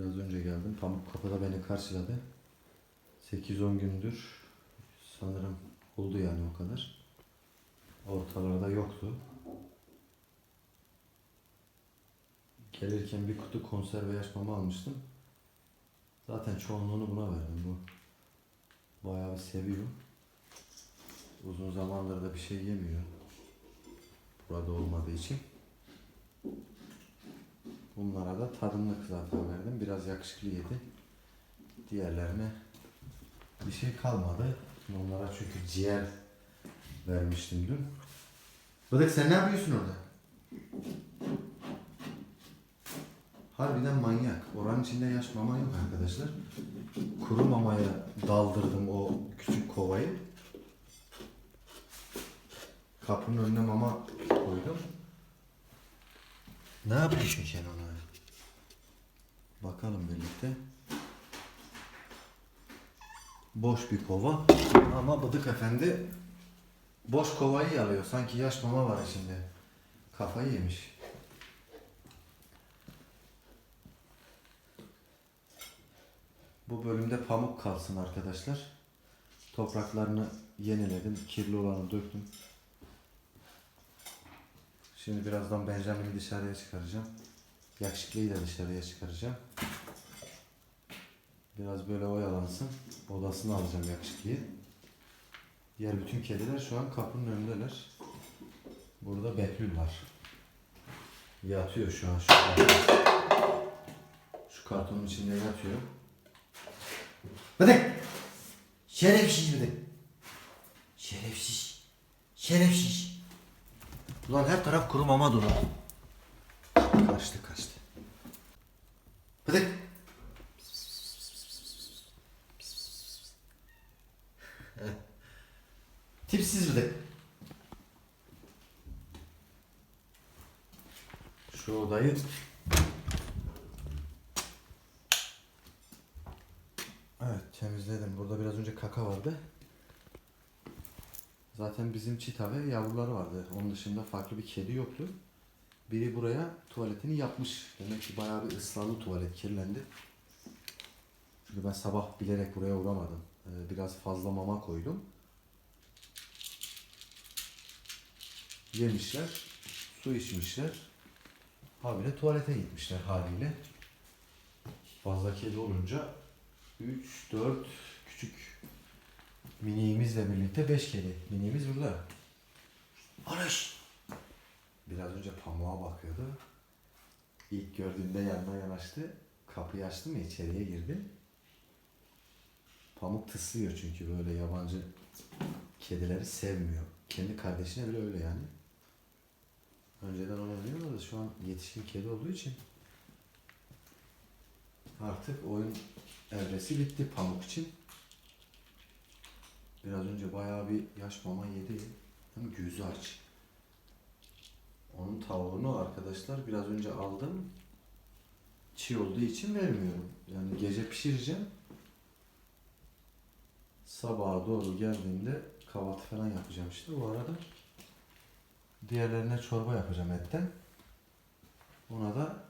Biraz önce geldim. Pamuk kapıda beni karşıladı. 8-10 gündür sanırım oldu yani o kadar. Ortalarda yoktu. Gelirken bir kutu konserve yaş mama almıştım. Zaten çoğunluğunu buna verdim. Bu bayağı bir seviyor. Uzun zamandır da bir şey yemiyor. Burada olmadığı için. Bunlara da tadımlık zaten verdim. Biraz yakışıklı yedi. Diğerlerine bir şey kalmadı. Onlara çünkü ciğer vermiştim dün. Bıdık sen ne yapıyorsun orada? Harbiden manyak. Oranın içinde yaş mama yok arkadaşlar. Kuru mamaya daldırdım o küçük kovayı. Kapının önüne mama koydum. Ne yapıyorsun sen ona? Bakalım birlikte. Boş bir kova ama Bıdık Efendi boş kovayı yalıyor. Sanki yaş mama var içinde. Kafayı yemiş. Bu bölümde pamuk kalsın arkadaşlar. Topraklarını yeniledim. Kirli olanı döktüm. Şimdi birazdan Benjamin'i dışarıya çıkaracağım. Yakışıklıyı da dışarıya çıkaracağım. Biraz böyle oyalansın. Odasını alacağım yakışıklıyı. Diğer bütün kediler şu an kapının önündeler. Burada Behlül var. Yatıyor şu an şu karton. Şu kartonun içinde yatıyor. Bıdık! Şerefsiz bıdık. Şerefsiz. Şerefsiz. Ulan her taraf kuru mama dolu. Kaçtı kaçtı. Bıdık. Tipsiz bıdık. Şu odayı Evet temizledim. Burada biraz önce kaka vardı. Zaten bizim çita ve yavruları vardı. Onun dışında farklı bir kedi yoktu. Biri buraya tuvaletini yapmış. Demek ki bayağı bir ıslandı tuvalet, kirlendi. Çünkü ben sabah bilerek buraya uğramadım. Ee, Biraz fazla mama koydum. Yemişler, su içmişler. Habire tuvalete gitmişler haliyle. Fazla kedi olunca 3, 4 küçük miniğimizle birlikte 5 kedi. Miniğimiz burada. Arış! Biraz önce pamuğa bakıyordu. İlk gördüğünde yanına yanaştı. Kapıyı açtı mı içeriye girdi. Pamuk tıslıyor çünkü böyle yabancı kedileri sevmiyor. Kendi kardeşine bile öyle yani. Önceden onu oynuyorlar da şu an yetişkin kedi olduğu için artık oyun evresi bitti Pamuk için. Biraz önce bayağı bir yaş mama yedi. Hem gözü aç. Onun tavuğunu arkadaşlar biraz önce aldım. Çiğ olduğu için vermiyorum. Yani gece pişireceğim. Sabaha doğru geldiğimde kahvaltı falan yapacağım işte. O arada diğerlerine çorba yapacağım etten. Ona da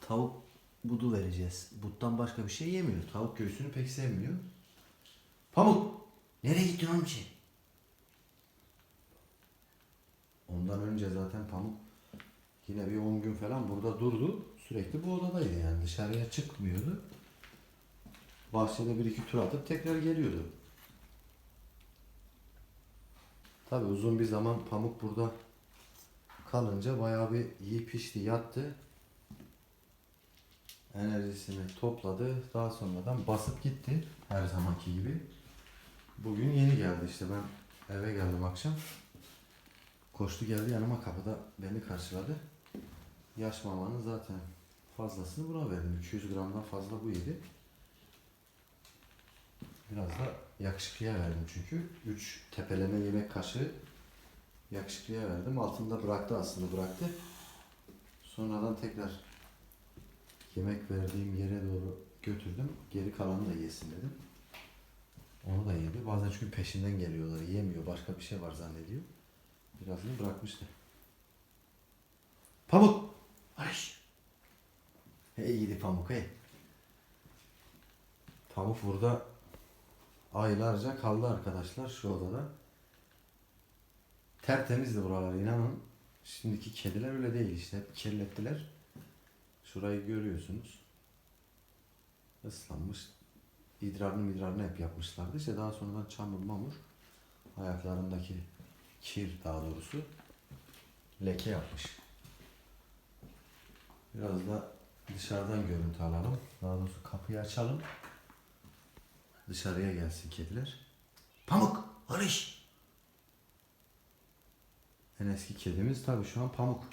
tavuk budu vereceğiz. Buttan başka bir şey yemiyor. Tavuk göğsünü pek sevmiyor. Pamuk! Nereye gittin oğlum sen? Ondan önce zaten Pamuk yine bir 10 gün falan burada durdu. Sürekli bu odadaydı yani dışarıya çıkmıyordu. Bahçede bir iki tur atıp tekrar geliyordu. Tabi uzun bir zaman Pamuk burada kalınca bayağı bir iyi pişti, yattı. Enerjisini topladı. Daha sonradan basıp gitti her zamanki gibi. Bugün yeni geldi işte ben eve geldim akşam. Koştu geldi yanıma kapıda beni karşıladı. Yaş mamanın zaten fazlasını buna verdim. 200 gramdan fazla bu yedi. Biraz da yakışıklıya verdim çünkü. 3 tepeleme yemek kaşığı yakışıklıya verdim. Altında bıraktı aslında bıraktı. Sonradan tekrar yemek verdiğim yere doğru götürdüm. Geri kalanı da yesin dedim. Onu da yedi. Bazen çünkü peşinden geliyorlar. Yemiyor. Başka bir şey var zannediyor. Birazını bırakmıştı. Pamuk! Barış! Hey gidi Pamuk hey. Pamuk burada aylarca kaldı arkadaşlar şu odada. Tertemizdi buralar inanın. Şimdiki kediler öyle değil işte hep kirlettiler. Şurayı görüyorsunuz. Islanmış. İdrarını midrarını hep yapmışlardı. İşte daha sonradan çamur mamur ayaklarındaki kir daha doğrusu leke yapmış. Biraz da dışarıdan görüntü alalım. Daha doğrusu kapıyı açalım. Dışarıya gelsin kediler. Pamuk! Barış! En eski kedimiz tabii şu an Pamuk.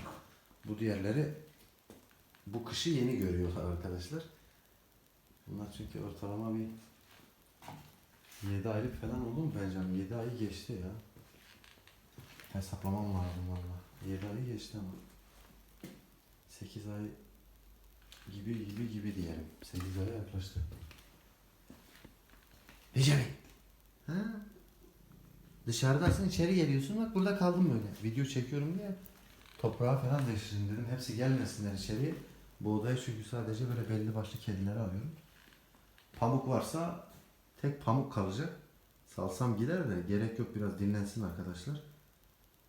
Bu diğerleri bu kışı yeni görüyorlar arkadaşlar. Bunlar çünkü ortalama bir 7 aylık falan oldu mu Benjamin? 7 ayı geçti ya. Hesaplamam lazım valla. 7 ayı geçti ama. 8 ay gibi gibi gibi diyelim. 8 aya yaklaştı. Benjamin. Ha? Dışarıdasın içeri geliyorsun bak burada kaldım böyle. Video çekiyorum diye toprağa falan değiştirin dedim. Hepsi gelmesinler içeriye. Bu odaya çünkü sadece böyle belli başlı kedileri alıyorum. Pamuk varsa tek pamuk kalacak. Salsam gider de gerek yok biraz dinlensin arkadaşlar.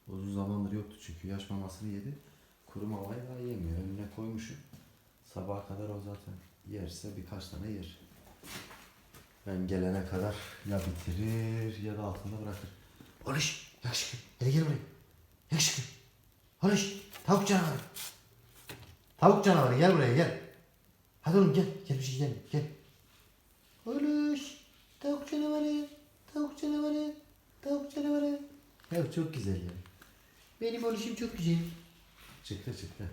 Uzun zamandır yoktu çünkü yaş mamasını yedi. Kuru mamayı daha yemiyor. Önüne koymuşum. Sabaha kadar o zaten yerse birkaç tane yer. Ben gelene kadar ya bitirir ya da altında bırakır. Onuş yakışıklı. Hadi gel buraya. Yakışıklı. Onuş tavuk canavarı. Tavuk canavarı gel buraya gel. Hadi oğlum gel. Gel bir şey gidelim gel. Onuş tavuk canavarı. Tavuk canavarı. Tavuk canavarı. Ya çok güzel ya. Benim oluşum çok güzel. Çıktı çıktı.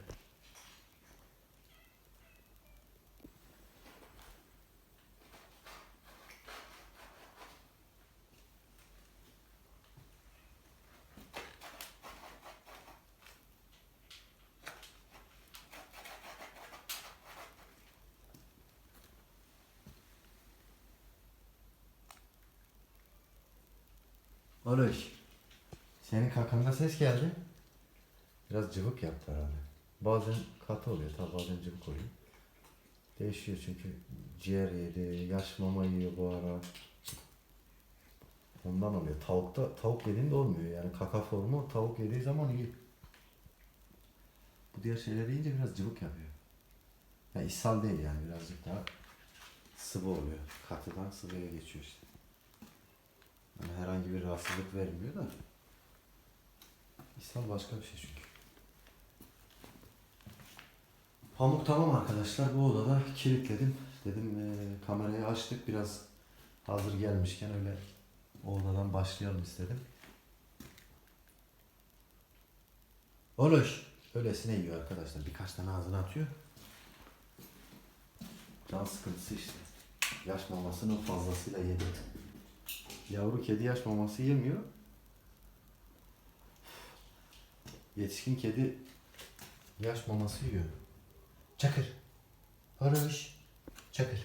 Oluş. Senin kakanda ses geldi. Biraz cıvık yaptı herhalde. Bazen katı oluyor tabi bazen cıvık oluyor. Değişiyor çünkü ciğer yedi, yaş mama yiyor bu ara. Ondan oluyor. Tavukta, tavuk yediğinde olmuyor yani kaka formu tavuk yediği zaman iyi. Bu diğer şeyleri yiyince biraz cıvık yapıyor. Ya ishal değil yani birazcık daha sıvı oluyor. Katıdan sıvıya geçiyor işte. Yani herhangi bir rahatsızlık vermiyor da. İshal başka bir şey çünkü. Pamuk tamam arkadaşlar. Bu odada kilitledim. Dedim eee, kamerayı açtık. Biraz hazır gelmişken öyle o odadan başlayalım istedim. Oluş. Öylesine yiyor arkadaşlar. Birkaç tane ağzına atıyor. Can sıkıntısı işte. Yaş mamasını fazlasıyla yedi. Yavru kedi yaş maması yemiyor. Yetişkin kedi yaş maması yiyor. Çakır. Barış. Çakır.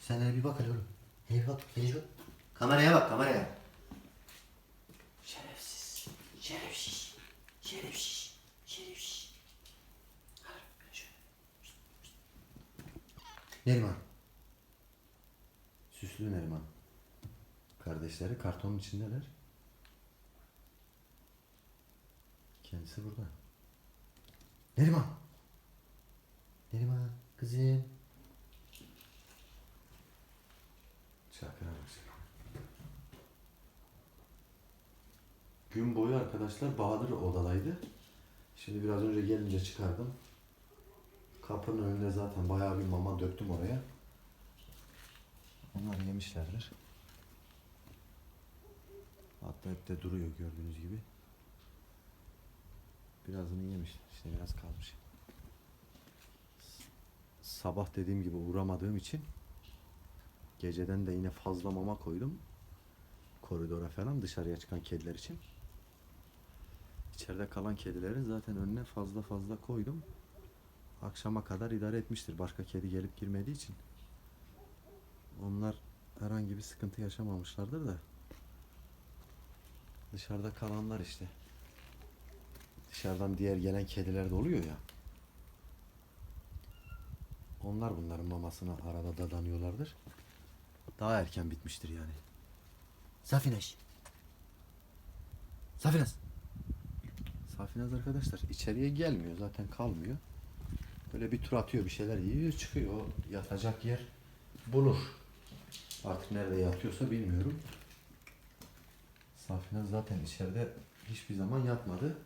Sen bir bak oğlum. Hele bir bak. Hele bak. Kameraya bak kameraya. Şerefsiz. Şerefsiz. Şerefsiz. Şerefsiz. Neriman. Süslü Neriman. Kardeşleri kartonun içindeler. Kendisi burada. Neriman. Neriman kızım. Çakır'a bak. Gün boyu arkadaşlar Bahadır odadaydı. Şimdi biraz önce gelince çıkardım. Kapının önünde zaten bayağı bir mama döktüm oraya. Onlar yemişlerdir. Hatta hep de duruyor gördüğünüz gibi. Birazını yemiş. İşte biraz kalmış. Sabah dediğim gibi uğramadığım için geceden de yine fazla mama koydum. Koridora falan dışarıya çıkan kediler için. İçeride kalan kedilerin zaten önüne fazla fazla koydum. Akşama kadar idare etmiştir. Başka kedi gelip girmediği için. Onlar herhangi bir sıkıntı yaşamamışlardır da. Dışarıda kalanlar işte. Dışarıdan diğer gelen kediler de oluyor ya. onlar bunların mamasına arada dadanıyorlardır. Daha erken bitmiştir yani. Safineş. Safinaz. Safinaz arkadaşlar içeriye gelmiyor zaten kalmıyor. Böyle bir tur atıyor bir şeyler yiyor çıkıyor. O yatacak yer bulur. Artık nerede yatıyorsa bilmiyorum. Safinaz zaten içeride hiçbir zaman yatmadı.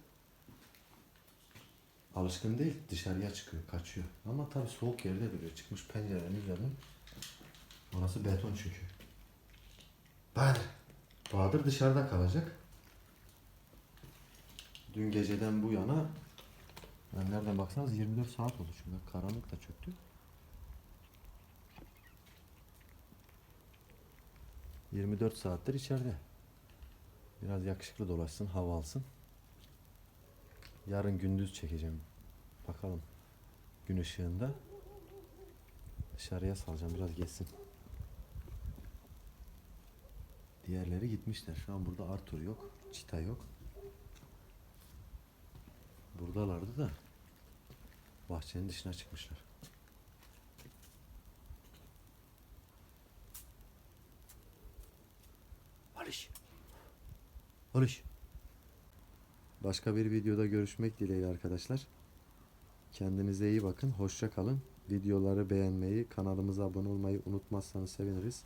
Alışkın değil dışarıya çıkıyor kaçıyor. Ama tabii soğuk yerde duruyor. Çıkmış pencerenin üzerine. Orası beton çünkü. Bahadır. Bahadır dışarıda kalacak. Dün geceden bu yana yani nereden baksanız 24 saat oldu çünkü karanlık da çöktü. ...24 saattir içeride. Biraz yakışıklı dolaşsın, hava alsın. Yarın gündüz çekeceğim. Bakalım. Gün ışığında. Dışarıya salacağım biraz geçsin. Diğerleri gitmişler. Şu an burada Arthur yok. Çita yok. Buradalardı da bahçenin dışına çıkmışlar. Barış. Barış. Başka bir videoda görüşmek dileğiyle arkadaşlar. Kendinize iyi bakın. Hoşça kalın. Videoları beğenmeyi, kanalımıza abone olmayı unutmazsanız seviniriz.